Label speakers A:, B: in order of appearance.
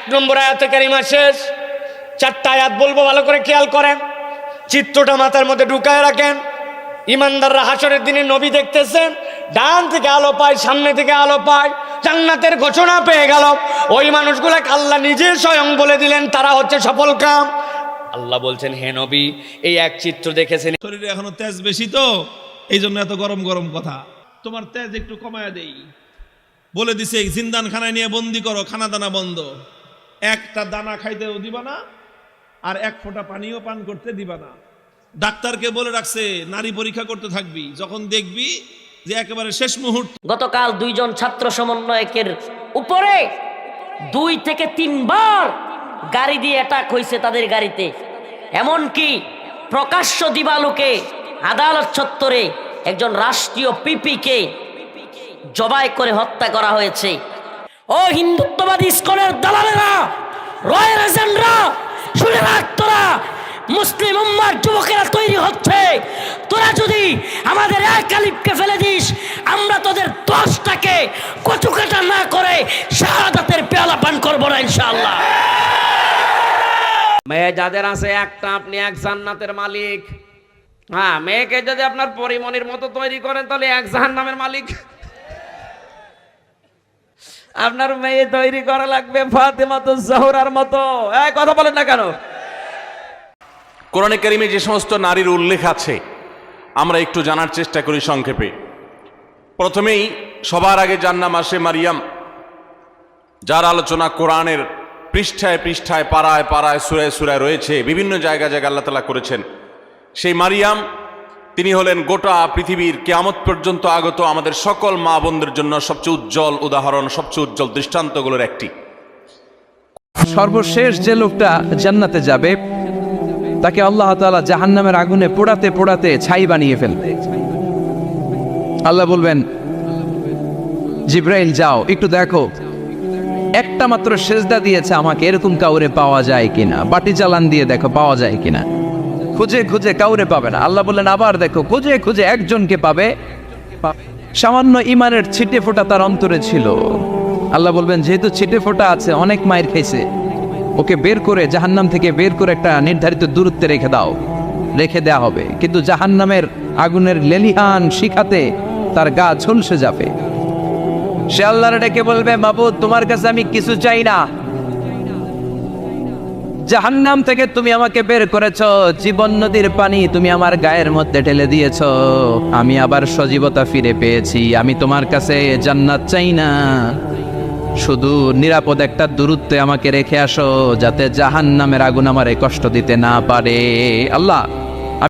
A: এক নম্বর আয়াতে কারিমা শেষ। চারটা আয়াত বলব, ভালো করে খেয়াল করেন। চিত্রটা মাথার মধ্যে ঢুকায় রাখেন। ইমানদাররা হাসরের দিনে নবী দেখতেছেন, ডান থেকে আলো পায়, সামনে থেকে আলো পায়, জান্নাতের ঘোষণা পেয়ে গেল। ওই মানুষগুলাকে আল্লাহ নিজে স্বয়ং বলে দিলেন, তারা হচ্ছে সফল কাম। আল্লাহ বলছেন, হে নবী, এই এক চিত্র দেখেছেন।
B: শরীরে এখনও তেজ বেশি তো? এই জন্য এত গরম গরম কথা। তোমার তেজ একটু কমায় দেই। বলে দিছে জিন্দান খানায় নিয়ে বন্দি করো খানা দানা বন্ধ। একটা দানা খাইতেও দিবা না, আর এক ফোঁটা পানিও পান করতে দিবা না। ডাক্তারকে বলে রাখছে, নারী পরীক্ষা করতে থাকবি, যখন দেখবি যে একেবারে শেষ মুহূর্ত।
C: গতকাল দুইজন ছাত্র সমন্বয়কের উপরে দুই থেকে তিনবার গাড়ি দিয়ে অ্যাটাক হয়েছে তাদের গাড়িতে। এমনকি প্রকাশ্য দিবালুকে আদালত চত্বরে একজন রাষ্ট্রীয় পিপিকে জবাই করে হত্যা করা হয়েছে। ও হিন্দুত্ববাদী ইস্কনের দালালেরা রয়্যাল এজেন্টরা, শুনে রাখ তোরা, মুসলিম উম্মার যুবকেরা তৈরি হচ্ছে। তোরা যদি আমাদের এক আলিফকে ফেলে দিস, আমরা তোদের দশটাকে কচুকাটা না করে শাহাদাতের পেয়ালা পান করব না, ইনশাআল্লাহ।
D: মেয়ে যাদের আছে একটা, আপনি এক জান্নাতের মালিক। হ্যাঁ মেয়েকে যদি আপনার পরিমনির মতো তৈরি করেন, তাহলে এক জাহান্নামের মালিক। আপনার মেয়ে তৈরি করা লাগবে ফাতেমা তো জহরার মতো। এই, কথা বলেন না কেন?
E: কোরআনে কারিমে যে সমস্ত নারীর উল্লেখ আছে, আমরা একটু জানার চেষ্টা করি সংক্ষেপে। প্রথমেই, সবার আগে যার নাম আসে মারিয়াম। যার আলোচনা কোরআনের পৃষ্ঠায় পৃষ্ঠায়, পাড়ায় পাড়ায়, সুরায় সুরায় রয়েছে, বিভিন্ন জায়গা জায়গায় আল্লাহ তালা করেছেন। সেই মারিয়াম তিনি হলেন গোটা পৃথিবীর কেয়ামত পর্যন্ত আগত আমাদের সকল মা বোনদের জন্য সবচেয়ে উজ্জ্বল উদাহরণ, সবচেয়ে উজ্জ্বল দৃষ্টান্তগুলোর একটি।
F: সর্বশেষ যে লোকটা জান্নাতে যাবে, তাকে আল্লাহ তাআলা জাহান্নামের আগুনে পোড়াতে পোড়াতে ছাই বানিয়ে ফেলবে। আল্লাহ বলবেন, জিব্রাইল, যাও, একটু দেখো, একটা মাত্র সেজদা দিয়েছে আমাকে, এরকম কাউরে পাওয়া যায় কিনা? বাটি চালান দিয়ে দেখো, পাওয়া যায় কিনা? খুঁজে খুঁজে কাউরে পাবে না। আল্লাহ বললেন, আবার দেখো, খুঁজে খুঁজে একজনকে পাবে। সামান্য ইমানের ছিটে ফোঁটা তার অন্তরে ছিল। আল্লাহ বলবেন, যেহেতু ছিটে ফোঁটা আছে, অনেক মায়ের খাইছে। ওকে বের করে জাহান্নাম থেকে বের করে একটা নির্ধারিত দূরত্বে রেখে দাও। রেখে দেয়া হবে। কিন্তু জাহান্নামের আগুনের লেলিহান শিখাতে তার গা ঝলসে যাবে। সে আল্লাহর ডেকে বলবে বাবু তোমার কাছে আমি কিছু চাই না। জাহান্নাম থেকে তুমি আমাকে বের করেছ, জীবন নদীর পানি তুমি আমার গায়ের মধ্যে ঢেলে দিয়েছ। আমি আবার সজীবতা ফিরে পেয়েছি, আমি তোমার কাছে জান্নাত চাই না। শুধু নিরাপদ একটা দূরত্বে আমাকে রেখে আসো, যাতে জাহান্নামের আগুন আমারে কষ্ট দিতে না পারে। আল্লাহ